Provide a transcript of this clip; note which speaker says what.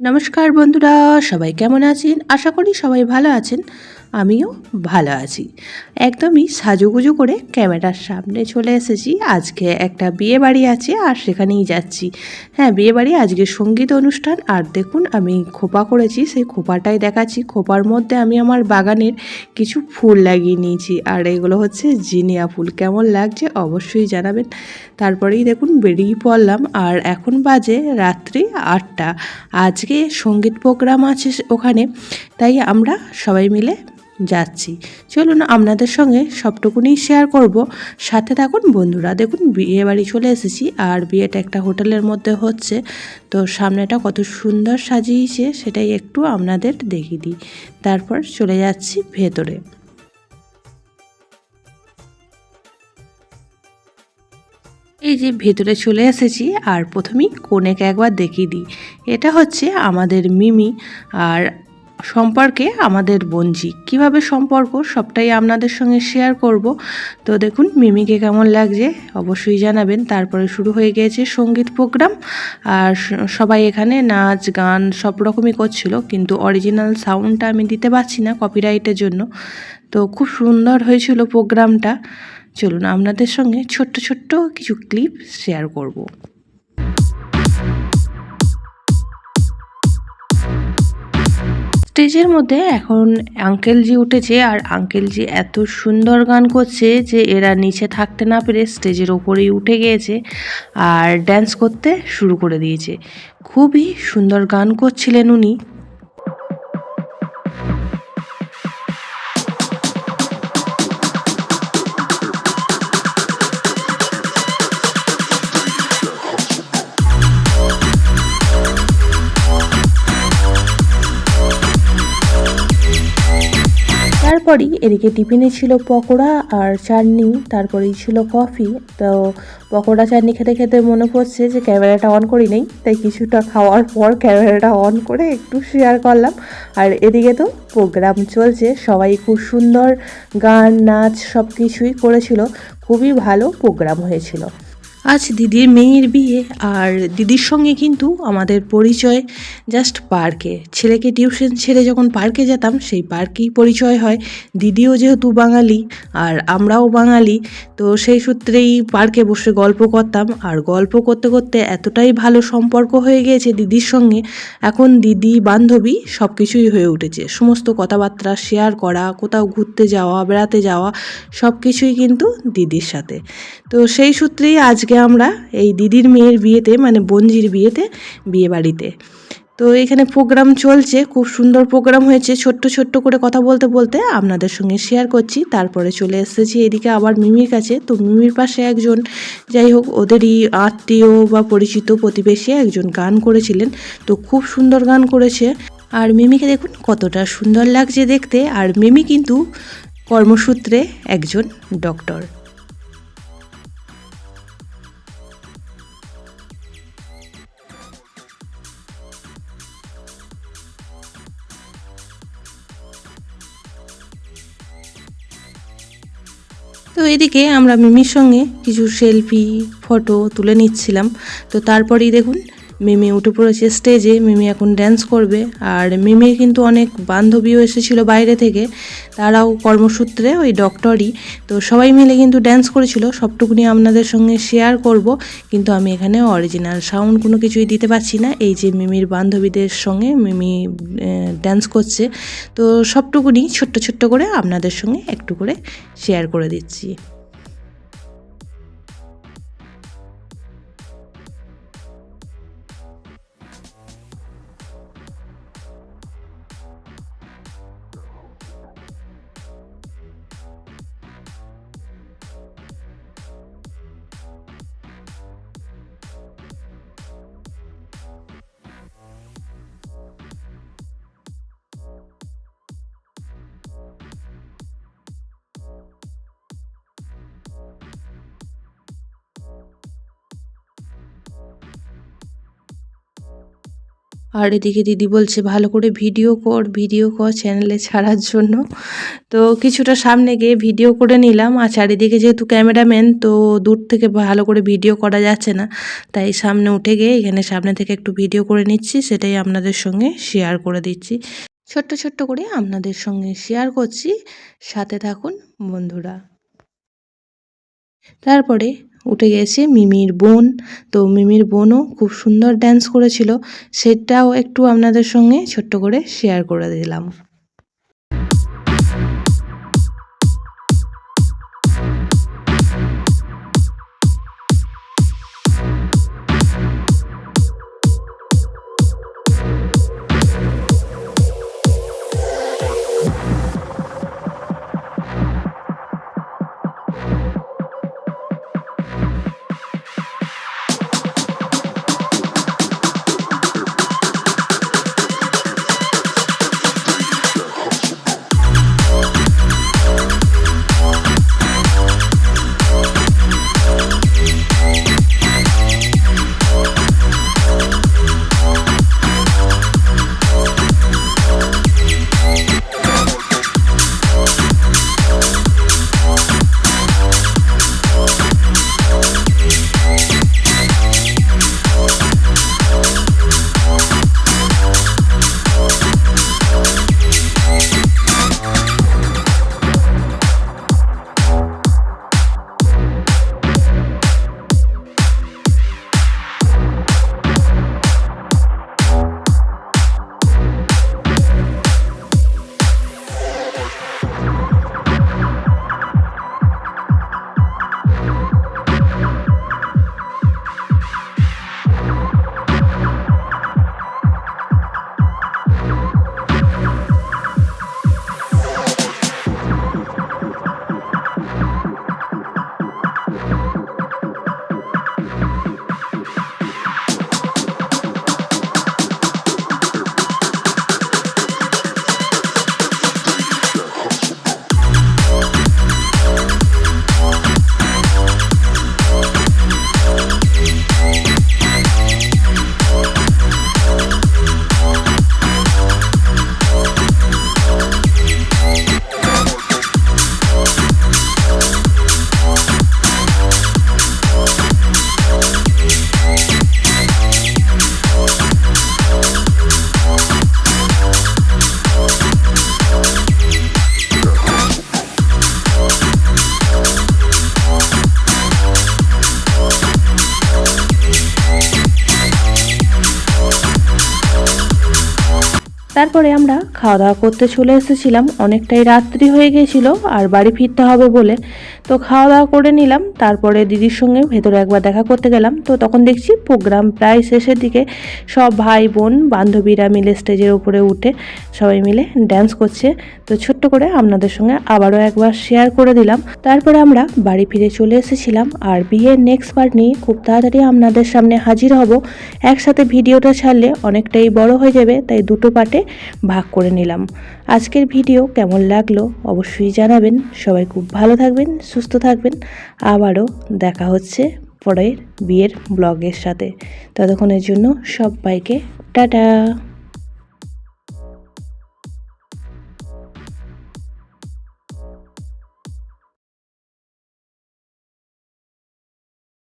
Speaker 1: নমস্কার বন্ধুরা সবাই কেমন আছেন? আশা করি সবাই ভালো আছেন। আমিও ভালো আছি। একদমই সাজুগুজু করে ক্যামেরার সামনে চলে এসেছি। আজকে একটা বিয়ে বাড়ি আছে আর সেখানেই যাচ্ছি। হ্যাঁ বিয়ে বাড়ি আজকে সংগীত অনুষ্ঠান। আর দেখুন, আমি খোপা করেছি, সেই খোপাটাই দেখাচ্ছি। খোপার মধ্যে আমি আমার বাগানের কিছু ফুল লাগিয়ে নিয়েছি। আর এগুলো হচ্ছে জিনিয়া ফুল। কেমন লাগছে অবশ্যই জানাবেন। তারপরেই দেখুন, বেরিয়ে পড়লাম। আর এখন বাজে রাত্রি আটটা। আজকে সংগীত প্রোগ্রাম আছে ওখানে। তাই আমরা সবাই মিলে যাচ্ছি। চলুন, আপনাদের সঙ্গে সবটুকুনি শেয়ার করব। সাথে থাকুন বন্ধুরা, দেখুন, বিয়ে বাড়ি চলে এসেছি আর বিয়েটা একটা হোটেলের মধ্যে হচ্ছে। তো সামনেটা কত সুন্দর সাজিয়েছে, সেটাই একটু আপনাদের দেখিয়ে দিই। তারপর চলে যাচ্ছি ভেতরে। এই যে ভেতরে চলে এসেছি, আর প্রথমেই কনেকে একবার দেখিয়ে দিই। এটা হচ্ছে আমাদের মিমি, আর সম্পর্কে আমাদের বঞ্জি কীভাবে সম্পর্ক? সবটাই আপনাদের সঙ্গে শেয়ার করব। তো দেখুন, মিমিকে কেমন লাগছে? অবশ্যই জানাবেন। তারপরে শুরু হয়ে গিয়েছে সংগীত প্রোগ্রাম আর সবাই এখানে নাচ, গান সব রকমই করছিল, কিন্তু অরিজিনাল সাউন্ডটা আমি দিতে পারছি না কপিরাইটের জন্য। তো খুব সুন্দর হয়েছিল প্রোগ্রামটা চলুন, আপনাদের সঙ্গে ছোট্ট ছোট্ট কিছু ক্লিপ শেয়ার করব। স্টেজের মধ্যে এখন আঙ্কেলজি উঠেছে আর আঙ্কেলজি এত সুন্দর গান করছে যে এরা নিচে থাকতে না পেরে স্টেজের ওপরেই উঠে গিয়েছে আর ড্যান্স করতে শুরু করে দিয়েছে। খুবই সুন্দর গান করছিলেন উনি। তারপরই এদিকে টিফিনে ছিল পকোড়া আর চাটনি, তারপরেই ছিল কফি। তো পকোড়া, চাটনি খেতে খেতে মনে পড়ছে যে ক্যামেরাটা অন করি নেই, তাই কিছুটা খাওয়ার পর ক্যামেরাটা অন করে একটু শেয়ার করলাম। আর এদিকে তো প্রোগ্রাম চলছে, সবাই খুব সুন্দর গান, নাচ সব কিছুই করেছিল। খুবই ভালো প্রোগ্রাম হয়েছিল। আজ দিদির মেয়ের বিয়ে আর দিদির সঙ্গে কিন্তু আমাদের পরিচয় জাস্ট পার্কে ছেলেকে টিউশন ছেড়ে যখন পার্কে যেতাম, সেই পার্কেই পরিচয় হয়। দিদিও যেহেতু বাঙালি আর আমরাও বাঙালি, তো সেই সূত্রেই পার্কে বসে গল্প করতাম। আর গল্প করতে করতে এতটাই ভালো সম্পর্ক হয়ে গিয়েছে দিদির সঙ্গে। এখন দিদি, বান্ধবী সব কিছুই হয়ে উঠেছে। সমস্ত কথাবার্তা শেয়ার করা, কোথাও ঘুরতে যাওয়া, বেড়াতে যাওয়া সব কিছুই কিন্তু দিদির সাথে। তো সেই সূত্রেই আজকে আমরা এই দিদির মেয়ের বিয়েতে মানে বঞ্জির বিয়েতে বিয়ে বাড়িতে তো এখানে প্রোগ্রাম চলছে, খুব সুন্দর প্রোগ্রাম হয়েছে। ছোট্ট ছোট্ট করে কথা বলতে বলতে আপনাদের সঙ্গে শেয়ার করছি। তারপরে চলে এসেছি এদিকে আবার মিমির কাছে। তো মিমির পাশে একজন, যাই হোক, ওদেরই আত্মীয় বা পরিচিত প্রতিবেশী একজন গান করেছিলেন। তো খুব সুন্দর গান করেছে। আর মিমিকে দেখুন, কতটা সুন্দর লাগছে দেখতে। আর মিমি কিন্তু কর্মসূত্রে একজন ডক্টর তো এদিকে আমরা মিমির সঙ্গে কিছু সেলফি ফটো তুলে নিচ্ছিলাম। তো তারপরেই দেখুন মিমি উঠে পড়েছে স্টেজে মিমি এখন ড্যান্স করবে। আর মিমির কিন্তু অনেক বান্ধবীও এসেছিল বাইরে থেকে। তারাও কর্মসূত্রে ওই ডক্টরই তো সবাই মিলে কিন্তু ড্যান্স করেছিল। সবটুকুনি আপনাদের সঙ্গে শেয়ার করব। কিন্তু আমি এখানে অরিজিনাল সাউন্ড কোনো কিছুই দিতে পারছি না। এই যে মিমির বান্ধবীদের সঙ্গে মিমি ড্যান্স করছে। তো সবটুকুনি ছোট্ট ছোট্ট করে আপনাদের সঙ্গে একটু করে শেয়ার করে দিচ্ছি। আর এদিকে দিদি বলছে, ভালো করে ভিডিও কর ভিডিও কর চ্যানেলে ছাড়ার জন্য। তো কিছুটা সামনে গিয়ে ভিডিও করে নিলাম। আর চারিদিকে যেহেতু ক্যামেরাম্যান তো দূর থেকে ভালো করে ভিডিও করা যাচ্ছে না। তাই সামনে উঠে গিয়ে এখানে সামনে থেকে একটু ভিডিও করে নিচ্ছি, সেটাই আপনাদের সঙ্গে শেয়ার করে দিচ্ছি। ছোট্ট ছোট্ট করে আপনাদের সঙ্গে শেয়ার করছি। সাথে থাকুন বন্ধুরা। তারপরে উঠে গেছে মিমির বোন। তো মিমির বোনও খুব সুন্দর ড্যান্স করেছিল। সেটাও একটু আপনাদের সঙ্গে ছোট্ট করে শেয়ার করে দিলাম। তারপরে আমরা খাওয়া দাওয়া করতে চলে এসেছিলাম। অনেকটাই রাত্রি হয়ে গিয়েছিল, আর বাড়ি ফিরতে হবে বলে। তো খাওয়া দাওয়া করে নিলাম, তারপরে দিদির সঙ্গে ভেতরে একবার দেখা করতে গেলাম। তো তখন দেখছি প্রোগ্রাম প্রায় শেষের দিকে। সব ভাই, বোন, বান্ধবীরা মিলে স্টেজের উপরে উঠে সবাই মিলে ড্যান্স করছে। তো ছোট্ট করে আপনাদের সঙ্গে আবারও একবার শেয়ার করে দিলাম। তারপরে আমরা বাড়ি ফিরে চলে এসেছিলাম, আর বিয়ের নেক্সট পার্ট নিয়ে খুব তাড়াতাড়ি আপনাদের সামনে হাজির হব। একসাথে ভিডিওটা ছাড়লে অনেকটাই বড় হয়ে যাবে, তাই দুটো পার্টে ভাগ করে নিলাম। আজকের ভিডিও কেমন লাগল অবশ্যই জানাবেন। সবাই খুব ভালো থাকবেন, সুস্থ থাকবেন। আবারও দেখা হচ্ছে পরের বিয়ের ব্লগের সাথে। ততক্ষণের জন্য সবাইকে টাটা।